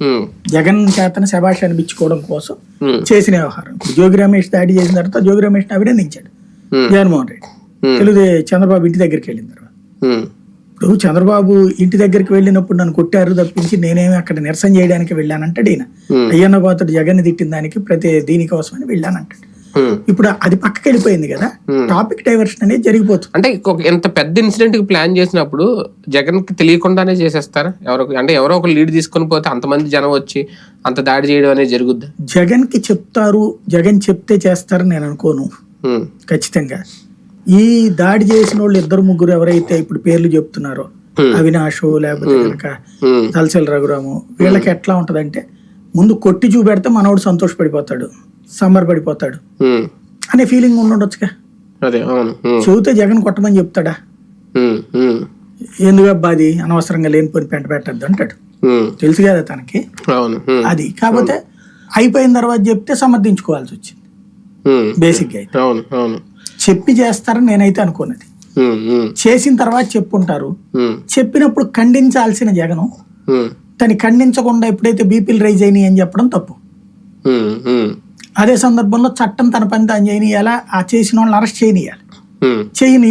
ఉమ్, జగన్ చేతన శభాష్ అనిపించుకోవడం కోసం ఉమ్, చేసిన వ్యవహారం. జోగి రమేష్ దాడి చేసిన తర్వాత జోగి రమేష్ అభినందించాడు. ఉమ్, జగన్మోహన్ రెడ్డి. తెలుగు చంద్రబాబు ఇంటి దగ్గరికి వెళ్ళిన తర్వాత. ఇప్పుడు చంద్రబాబు ఇంటి దగ్గరికి వెళ్ళినప్పుడు నన్ను కొట్టారు తప్పించి నేనేమి అక్కడ నిరసన చేయడానికి వెళ్ళానంటాడు ఈయన. Hmm. అయ్యన్న బాతుడు జగన్ తిట్టిన దానికి ప్రతి దీనికోసమని వెళ్ళానంటాడు. ఇప్పుడు అది పక్కకి వెళ్ళిపోయింది కదా. Hmm. టాపిక్ డైవర్షన్ అనేది జరిగిపోతుంది. అంటే ఎంత పెద్ద ఇన్సిడెంట్కి ప్లాన్ చేసినప్పుడు జగన్కి తెలియకుండానే చేసేస్తారా? ఎవరో అంటే ఎవరో ఒక లీడ్ తీసుకొని పోతే అంతమంది జనం వచ్చి అంత దాడి చేయడం అనేది జరుగుద్ది? జగన్కి చెప్తారు జగన్ చెప్తే చేస్తారని నేను అనుకోను. ఉమ్, ఖచ్చితంగా. ఈ దాడి చేసిన వాళ్ళు ఇద్దరు ముగ్గురు ఎవరైతే ఇప్పుడు పేర్లు చెప్తున్నారో Hmm. అవినాష్ లేకపోతే కనుక తలసెల రఘురాము వీళ్ళకి ఎట్లా ఉంటదంటే ముందు కొట్టి చూపెడితే మనోడు సంతోషపడిపోతాడు. సంబరపడిపోతాడు ఉమ్, అనే ఫీలింగ్ ఉండొచ్చుగా అదే అవును ఉమ్, చెబితే జగన్ కొట్టమని చెప్తాడా? ఎందుకు అబ్బా అది అనవసరంగా లేనిపోని పెంట పెట్టద్దు అంటాడు. తెలుసు కదా తనకి. అది. కాకపోతే అయిపోయిన తర్వాత చెప్తే సమర్థించుకోవాల్సి వచ్చింది. ఉమ్, బేసిక్గా అయితే. చెప్పి చేస్తారని నేనైతే అనుకున్నది చేసిన తర్వాత చెప్పుంటారు. చెప్పినప్పుడు ఖండించాల్సిన జగను. తను ఖండించకుండా ఎప్పుడైతే బీపీలు రైజ్ అయినాయి అని చెప్పడం తప్పు. అదే సందర్భంలో చట్టం తన పని తాను చేయనియాలా? ఆ చేసిన వాళ్ళని అరెస్ట్ చేయనియాలి. చేయని